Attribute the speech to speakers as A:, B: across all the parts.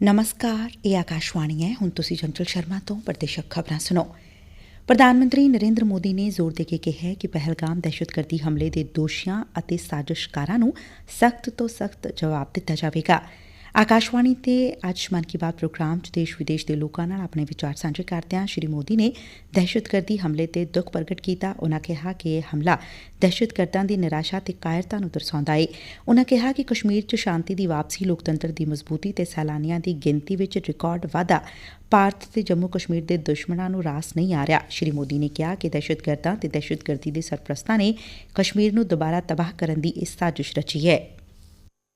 A: ਨਮਸਕਾਰ ਇਹ ਆਕਾਸ਼ਵਾਣੀ ਹੈ ਹੁਣ ਤੁਸੀਂ ਚੰਚਲ ਸ਼ਰਮਾ ਤੋਂ ਪ੍ਰਦੇਸ਼ਕ ਖਬਰਾਂ ਸੁਣੋ ਪ੍ਰਧਾਨ ਮੰਤਰੀ ਨਰੇਂਦਰ ਮੋਦੀ ਨੇ ਜ਼ੋਰ ਦੇ ਕੇ ਕਿਹਾ ਕਿ ਪਹਿਲਗਾਮ ਦਹਿਸ਼ਤਗਰਦੀ ਹਮਲੇ ਦੇ ਦੋਸ਼ੀਆਂ ਅਤੇ ਸਾਜ਼ਿਸ਼ਕਾਰਾਂ ਨੂੰ ਸਖਤ ਤੋਂ ਸਖਤ ਜਵਾਬ ਦਿੱਤਾ ਜਾਵੇਗਾ ਆਕਾਸ਼ਵਾਣੀ ਤੇ ਅੱਜ ਮਨ ਕੀ ਬਾਤ ਪ੍ਰੋਗਰਾਮ 'ਚ ਦੇਸ਼ ਵਿਦੇਸ਼ ਦੇ ਲੋਕਾਂ ਨਾਲ ਆਪਣੇ ਵਿਚਾਰ ਸਾਂਝੇ ਕਰਦਿਆਂ ਸ਼੍ਰੀ ਮੋਦੀ ਨੇ ਦਹਿਸ਼ਤਗਰਦੀ ਹਮਲੇ ਤੇ ਦੁੱਖ ਪ੍ਰਗਟ ਕੀਤਾ। ਉਨਾਂ ਕਿਹਾ ਕਿ ਇਹ ਹਮਲਾ ਦਹਿਸ਼ਤਗਰਦਾਂ ਦੀ ਨਿਰਾਸ਼ਾ ਤੇ ਕਾਇਰਤਾ ਨੂੰ ਦਰਸਾਉਂਦਾ ਏ। ਉਨਾਂ ਕਿਹਾ ਕਿ ਕਸ਼ਮੀਰ 'ਚ ਸ਼ਾਂਤੀ ਦੀ ਵਾਪਸੀ ਲੋਕਤੰਤਰ ਦੀ ਮਜ਼ਬੂਤੀ ਤੇ ਸੈਲਾਨੀਆਂ ਦੀ ਗਿਣਤੀ ਵਿੱਚ ਰਿਕਾਰਡ ਵਾਧਾ ਭਾਰਤ ਤੇ ਜੰਮੂ ਕਸ਼ਮੀਰ ਦੇ ਦੁਸ਼ਮਣਾਂ ਨੂੰ ਰਾਸ ਨਹੀਂ ਆ ਰਿਹਾ। ਸ਼੍ਰੀ ਮੋਦੀ ਨੇ ਕਿਹਾ ਕਿ ਦਹਿਸ਼ਤਗਰਦਾਂ ਤੇ ਦਹਿਸ਼ਤਗਰਦੀ ਦੇ ਸਰਪ੍ਰਸਤਾਂ ਨੇ ਕਸ਼ਮੀਰ ਨੂੰ ਦੁਬਾਰਾ ਤਬਾਹ ਕਰਨ ਦੀ ਇਹ ਸਾਜ਼ਿਸ਼ ਰਚੀ ਹੈ।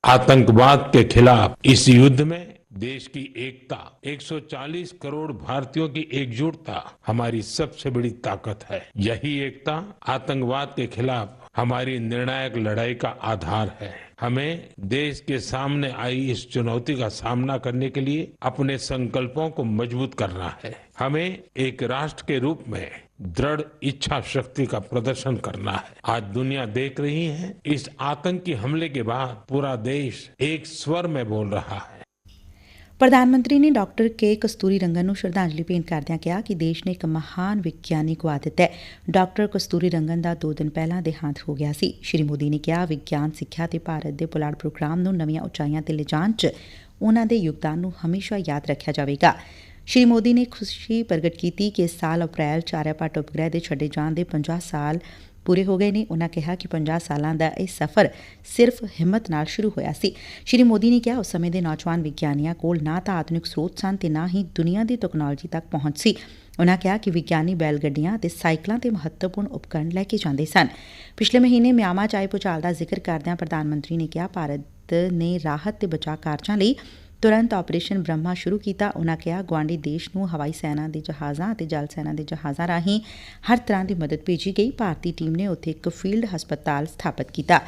B: आतंकवाद के खिलाफ इस युद्ध में देश की एकता 140 करोड़ भारतीयों की एकजुटता हमारी सबसे बड़ी ताकत है। यही एकता आतंकवाद के खिलाफ हमारी निर्णायक लड़ाई का आधार है। हमें देश के सामने आई इस चुनौती का सामना करने के लिए अपने संकल्पों को मज़बूत करना है। हमें एक राष्ट्र के रूप में दृढ़ इच्छा शक्ति का प्रदर्शन करना है आज दुनिया देख रही है इस आतंकी हमले के बाद पूरा देश एक स्वर में बोल रहा है
A: ਪ੍ਰਧਾਨ ਮੰਤਰੀ ਨੇ ਡਾਕਟਰ ਕੇ ਕਸਤੂਰੀ ਰੰਗਨ ਨੂੰ ਸ਼ਰਧਾਂਜਲੀ ਭੇਂਟ ਕਰਦਿਆਂ ਕਿਹਾ ਕਿ ਦੇਸ਼ ਨੇ ਇੱਕ ਮਹਾਨ ਵਿਗਿਆਨੀ ਗਵਾ ਦਿੱਤਾ ਹੈ ਡਾਕਟਰ ਕਸਤੂਰੀ ਰੰਗਨ ਦਾ ਦੋ ਦਿਨ ਪਹਿਲਾਂ ਦੇਹਾਂਤ ਹੋ ਗਿਆ ਸੀ ਸ਼੍ਰੀ ਮੋਦੀ ਨੇ ਕਿਹਾ ਵਿਗਿਆਨ ਸਿੱਖਿਆ ਤੇ ਭਾਰਤ ਦੇ ਪੁਲਾੜ ਪ੍ਰੋਗਰਾਮ ਨੂੰ ਨਵੀਆਂ ਉਚਾਈਆਂ ਤੇ ਲਿਜਾਣ 'ਚ ਉਨ੍ਹਾਂ ਦੇ ਯੋਗਦਾਨ ਨੂੰ ਹਮੇਸ਼ਾ ਯਾਦ ਰੱਖਿਆ ਜਾਵੇਗਾ ਸ਼੍ਰੀ ਮੋਦੀ ਨੇ ਖੁਸ਼ੀ ਪ੍ਰਗਟ ਕੀਤੀ ਕਿ ਇਸ ਸਾਲ ਅਪ੍ਰੈਲ 'ਚ ਆਰਿਆਭੱਟ ਉਪਗ੍ਰਹਿ ਦੇ ਛੱਡੇ ਜਾਣ ਦੇ 50 ਸਾਲ ਪੂਰੇ ਹੋ ਗਏ ਨੇ। ਉਨਾਂ ਕਿਹਾ ਕਿ 50 ਸਾਲਾਂ ਦਾ ਇਹ ਸਫ਼ਰ ਸਿਰਫ ਹਿੰਮਤ ਨਾਲ ਸ਼ੁਰੂ ਹੋਇਆ ਸੀ। ਸ਼੍ਰੀ ਮੋਦੀ ਨੇ ਕਿਹਾ, ਉਸ ਸਮੇਂ ਦੇ ਨੌਜਵਾਨ ਵਿਗਿਆਨੀਆਂ ਕੋਲ ਨਾ ਤਾਂ ਆਧੁਨਿਕ ਸਰੋਤ ਸਨ ਤੇ ਨਾ ਹੀ ਦੁਨੀਆ ਦੀ ਟੈਕਨੋਲੋਜੀ ਤੱਕ ਪਹੁੰਚ ਸੀ। ਉਨ੍ਹਾਂ ਕਿਹਾ ਕਿ ਵਿਗਿਆਨੀ ਬੈਲ ਗੱਡੀਆਂ ਅਤੇ ਸਾਈਕਲਾਂ ਤੇ ਮਹੱਤਵਪੂਰਨ ਉਪਕਰਣ ਲੈ ਕੇ ਜਾਂਦੇ ਸਨ। ਪਿਛਲੇ ਮਹੀਨੇ ਮਿਆਮਾ ਚ ਆਏ ਭੁਚਾਲ ਦਾ ਜ਼ਿਕਰ ਕਰਦਿਆਂ ਪ੍ਰਧਾਨ ਮੰਤਰੀ ਨੇ ਕਿਹਾ, ਭਾਰਤ ਨੇ ਰਾਹਤ ਤੇ ਬਚਾਅ ਕਾਰਜਾਂ ਲਈ ਤੁਰੰਤ ਆਪਰੇਸ਼ਨ ਬ੍ਰਹਮਾ ਸ਼ੁਰੂ ਕੀਤਾ। ਉਨਾਂ ਕਿਹਾ, ਗੁਆਂਢੀ ਦੇਸ਼ ਨੂੰ ਹਵਾਈ ਸੈਨਾ ਦੇ ਜਹਾਜ਼ਾਂ ਅਤੇ ਜਲ ਸੈਨਾ ਦੇ ਜਹਾਜ਼ਾਂ ਰਾਹੀਂ ਹਰ ਤਰ੍ਹਾਂ ਦੀ ਮਦਦ ਭੇਜੀ ਗਈ। ਭਾਰਤੀ ਟੀਮ ਨੇ ਉੱਥੇ ਇੱਕ ਫੀਲਡ ਹਸਪਤਾਲ ਸਥਾਪਿਤ ਕੀਤਾ।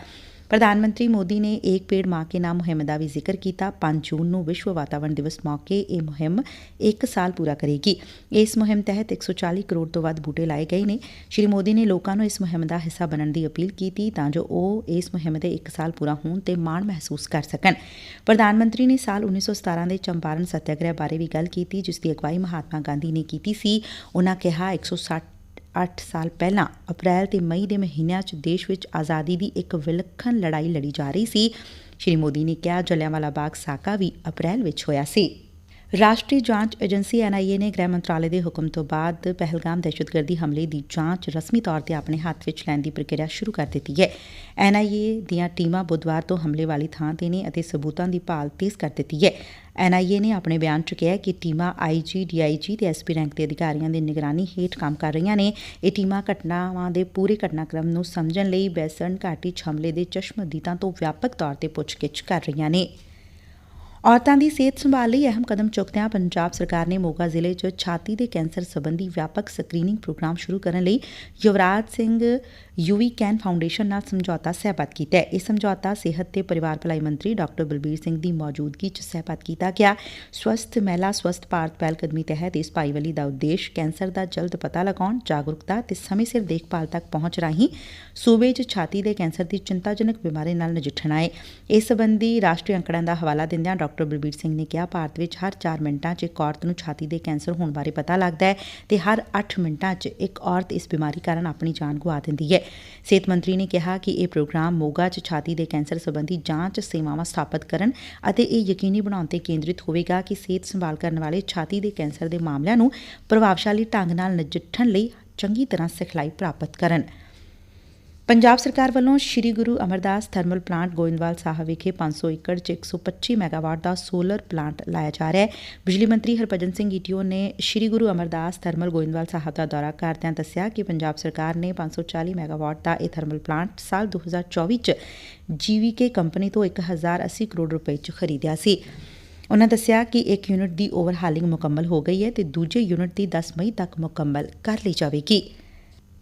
A: ਪ੍ਰਧਾਨ ਮੰਤਰੀ ਮੋਦੀ ਨੇ ਏਕ ਪੇੜ ਮਾਂ ਕੇ ਨਾਮ ਮੁਹਿੰਮ ਦਾ ਵੀ ਜ਼ਿਕਰ ਕੀਤਾ। 5 ਜੂਨ ਨੂੰ ਵਿਸ਼ਵ ਵਾਤਾਵਰਣ ਦਿਵਸ ਮੌਕੇ ਇਹ ਮੁਹਿੰਮ ਇਕ ਸਾਲ ਪੂਰਾ ਕਰੇਗੀ। ਇਸ ਮੁਹਿੰਮ ਤਹਿਤ 140 ਕਰੋੜ ਤੋਂ ਵੱਧ ਬੂਟੇ ਲਾਏ ਗਏ ਨੇ। ਸ਼੍ਰੀ ਮੋਦੀ ਨੇ ਲੋਕਾਂ ਨੂੰ ਇਸ ਮੁਹਿੰਮ ਦਾ ਹਿੱਸਾ ਬਣਨ ਦੀ ਅਪੀਲ ਕੀਤੀ ਤਾਂ ਜੋ ਉਹ ਇਸ ਮੁਹਿੰਮ ਦੇ 1 ਸਾਲ ਪੂਰਾ ਹੋਣ ਤੇ ਮਾਣ ਮਹਿਸੂਸ ਕਰ ਸਕਣ। ਪ੍ਰਧਾਨ ਮੰਤਰੀ ਨੇ ਸਾਲ 1917 ਦੇ ਚੰਪਾਰਨ ਸੱਤਿਆਗ੍ਰਹਿ ਬਾਰੇ ਵੀ ਗੱਲ ਕੀਤੀ, ਜਿਸ ਦੀ ਅਗਵਾਈ ਮਹਾਤਮਾ ਗਾਂਧੀ ਨੇ ਕੀਤੀ ਸੀ। ਉਨਾਂ ਕਿਹਾ 160 8 ਸਾਲ ਪਹਿਲਾਂ ਅਪ੍ਰੈਲ ਤੇ ਮਈ ਦੇ ਮਹੀਨਿਆਂ 'ਚ ਦੇਸ਼ ਵਿੱਚ ਆਜ਼ਾਦੀ ਦੀ ਇੱਕ ਵਿਲੱਖਣ ਲੜਾਈ ਲੜੀ ਜਾ ਰਹੀ ਸੀ। ਸ਼੍ਰੀ ਮੋਦੀ ਨੇ ਕਿਹਾ, ਜਲਿਆਂਵਾਲਾ ਬਾਗ ਸਾਕਾ ਵੀ ਅਪ੍ਰੈਲ ਵਿੱਚ ਹੋਇਆ ਸੀ। ਰਾਸ਼ਟਰੀ ਜਾਂਚ ਏਜੰਸੀ ਐਨਆਈਏ ਨੇ ਗ੍ਰਹਿ ਮੰਤਰਾਲੇ ਦੇ ਹੁਕਮ ਤੋਂ ਬਾਅਦ ਪਹਿਲਗਾਮ ਦਹਿਸ਼ਤਗਰਦੀ ਹਮਲੇ ਦੀ ਜਾਂਚ ਰਸਮੀ ਤੌਰ ਤੇ ਆਪਣੇ ਹੱਥ ਵਿੱਚ ਲੈਣ ਦੀ ਪ੍ਰਕਿਰਿਆ ਸ਼ੁਰੂ ਕਰ ਦਿੱਤੀ ਹੈ। ਐਨਆਈਏ ਦੀਆਂ ਟੀਮਾਂ ਬੁੱਧਵਾਰ ਤੋਂ ਹਮਲੇ ਵਾਲੀ ਥਾਂ ਤੇ ਨੇ ਅਤੇ ਸਬੂਤਾਂ ਦੀ ਭਾਲ ਤੇਜ਼ ਕਰ ਦਿੱਤੀ ਹੈ। ਐਨਆਈਏ ਨੇ ਆਪਣੇ ਬਿਆਨ 'ਚ ਕਿਹਾ ਕਿ ਟੀਮਾਂ ਆਈਜੀ, ਡੀਆਈਜੀ ਤੇ ਐਸਪੀ ਰੈਂਕ ਦੇ ਅਧਿਕਾਰੀਆਂ ਦੀ ਨਿਗਰਾਨੀ ਹੇਠ ਕੰਮ ਕਰ ਰਹੀਆਂ ਨੇ। ਇਹ ਟੀਮਾਂ ਘਟਨਾਵਾਂ ਦੇ ਪੂਰੇ ਘਟਨਾਕ੍ਰਮ ਨੂੰ ਸਮਝਣ ਲਈ ਬੈਸਨ ਘਾਟੀ 'ਚ ਹਮਲੇ ਦੇ ਚਸ਼ਮਦੀਦਾਂ ਤੋਂ ਵਿਆਪਕ ਤੌਰ ਤੇ ਪੁੱਛਗਿੱਛ ਕਰ ਰਹੀਆਂ ਨੇ। ਔਰਤਾਂ ਦੀ ਸਿਹਤ ਸੰਭਾਲ ਲਈ ਅਹਿਮ ਕਦਮ ਚੁੱਕਦਿਆਂ ਪੰਜਾਬ ਸਰਕਾਰ ਨੇ ਮੋਗਾ ਜ਼ਿਲ੍ਹੇ 'ਚ ਛਾਤੀ ਦੇ ਕੈਂਸਰ ਸੰਬੰਧੀ ਵਿਆਪਕ ਸਕਰੀਨਿੰਗ ਪ੍ਰੋਗਰਾਮ ਸ਼ੁਰੂ ਕਰਨ ਲਈ Yuvraj Singh YouWeCan foundation ਨਾਲ ਸਮਝੌਤਾ ਸਹਿਬਤ ਕੀਤਾ ਹੈ। ਇਹ ਸਮਝੌਤਾ ਸਿਹਤ ਤੇ ਪਰਿਵਾਰ ਭਲਾਈ ਮੰਤਰੀ ਡਾਕਟਰ ਬਲਬੀਰ ਸਿੰਘ ਦੀ ਮੌਜੂਦਗੀ 'ਚ ਸਹਿਬਤ ਕੀਤਾ ਗਿਆ। ਸਵਸਥ ਮਹਿਲਾ ਸਵਸਥ ਭਾਰਤ ਪਹਿਲ ਕਦਮੀ ਤਹਿਤ ਇਸ ਭਾਈਵਾਲੀ ਦਾ ਉਦੇਸ਼ ਕੈਂਸਰ ਦਾ ਜਲਦ ਪਤਾ ਲਗਾਉਣ, ਜਾਗਰੂਕਤਾ ਤੇ ਸਮੇਂ ਸਿਰ ਦੇਖਭਾਲ ਤੱਕ ਪਹੁੰਚ ਰਾਹੀਂ ਸੂਬੇ 'ਚ ਛਾਤੀ ਦੇ ਕੈਂਸਰ ਦੀ ਚਿੰਤਾਜਨਕ ਬਿਮਾਰੀ ਨਾਲ ਨਜਿੱਠਣਾ ਹੈ ਇਸ ਸੰਬੰਧੀ ਰਾਸ਼ਟਰੀ ਅੰਕੜਾਂ ਦਾ ਹਵਾਲਾ ਦਿੰਦਿਆਂ ਡਾਕਟਰ ਬਲਬੀਰ ਸਿੰਘ ਨੇ ਕਿਹਾ, ਭਾਰਤ ਵਿੱਚ ਹਰ 4 ਮਿੰਟਾਂ 'ਚ ਇੱਕ ਔਰਤ ਨੂੰ ਛਾਤੀ ਦੇ ਕੈਂਸਰ ਹੋਣ ਬਾਰੇ ਪਤਾ ਲੱਗਦਾ ਹੈ ਤੇ ਹਰ 8 ਮਿੰਟਾਂ 'ਚ ਇੱਕ ਔਰਤ ਇਸ ਬਿਮਾਰੀ ਕਾਰਨ ਆਪਣੀ ਜਾਨ ਗਵਾ ਦਿੰਦੀ ਹੈ। ਸਿਹਤ ਮੰਤਰੀ ਨੇ ਕਿਹਾ ਕਿ ਇਹ ਪ੍ਰੋਗਰਾਮ ਮੋਗਾ 'ਚ ਛਾਤੀ ਦੇ ਕੈਂਸਰ ਸੰਬੰਧੀ ਜਾਂਚ ਸੇਵਾਵਾਂ ਸਥਾਪਿਤ ਕਰਨ ਅਤੇ ਇਹ ਯਕੀਨੀ ਬਣਾਉਣ ਤੇ ਕੇਂਦਰਿਤ ਹੋਵੇਗਾ ਕਿ ਸਿਹਤ ਸੰਭਾਲ ਕਰਨ ਵਾਲੇ ਛਾਤੀ ਦੇ ਕੈਂਸਰ ਦੇ ਮਾਮਲਿਆਂ ਨੂੰ ਪ੍ਰਭਾਵਸ਼ਾਲੀ ਢੰਗ ਨਾਲ ਨਜਿੱਠਣ ਲਈ ਚੰਗੀ ਤਰ੍ਹਾਂ ਸਿਖਲਾਈ ਪ੍ਰਾਪਤ ਕਰਨ। ਪੰਜਾਬ ਸਰਕਾਰ ਵੱਲੋਂ ਸ੍ਰੀ ਗੁਰੂ ਅਮਰਦਾਸ ਥਰਮਲ ਪਲਾਂਟ ਗੋਇੰਦਵਾਲ ਸਾਹਿਬ ਵਿਖੇ 500 ਏਕੜ 'ਚ 125 ਮੈਗਾਵਾਟ ਦਾ ਸੋਲਰ ਪਲਾਂਟ ਲਾਇਆ ਜਾ ਰਿਹਾ ਹੈ। ਬਿਜਲੀ ਮੰਤਰੀ ਹਰਭਜਨ ਸਿੰਘ ਈਟੀਓ ਨੇ ਸ੍ਰੀ ਗੁਰੂ ਅਮਰਦਾਸ ਥਰਮਲ ਗੋਇੰਦਵਾਲ ਸਾਹਿਬ ਦਾ ਦੌਰਾ ਕਰਦਿਆਂ ਦੱਸਿਆ ਕਿ ਪੰਜਾਬ ਸਰਕਾਰ ਨੇ 540 ਮੈਗਾਵਾਟ ਦਾ ਇਹ ਥਰਮਲ ਪਲਾਂਟ ਸਾਲ 2024 'ਚ ਜੀਵੀਕੇ ਕੰਪਨੀ ਤੋਂ 1080 ਕਰੋੜ ਰੁਪਏ 'ਚ ਖਰੀਦਿਆ ਸੀ। ਉਨ੍ਹਾਂ ਦੱਸਿਆ ਕਿ ਇੱਕ ਯੂਨਿਟ ਦੀ ਓਵਰਹਾਲਿੰਗ ਮੁਕੰਮਲ ਹੋ ਗਈ ਹੈ ਤੇ ਦੂਜੇ ਯੂਨਿਟ ਦੀ 10 ਮਈ ਤੱਕ ਮੁਕੰਮਲ ਕਰ ਲਈ ਜਾਵੇਗੀ।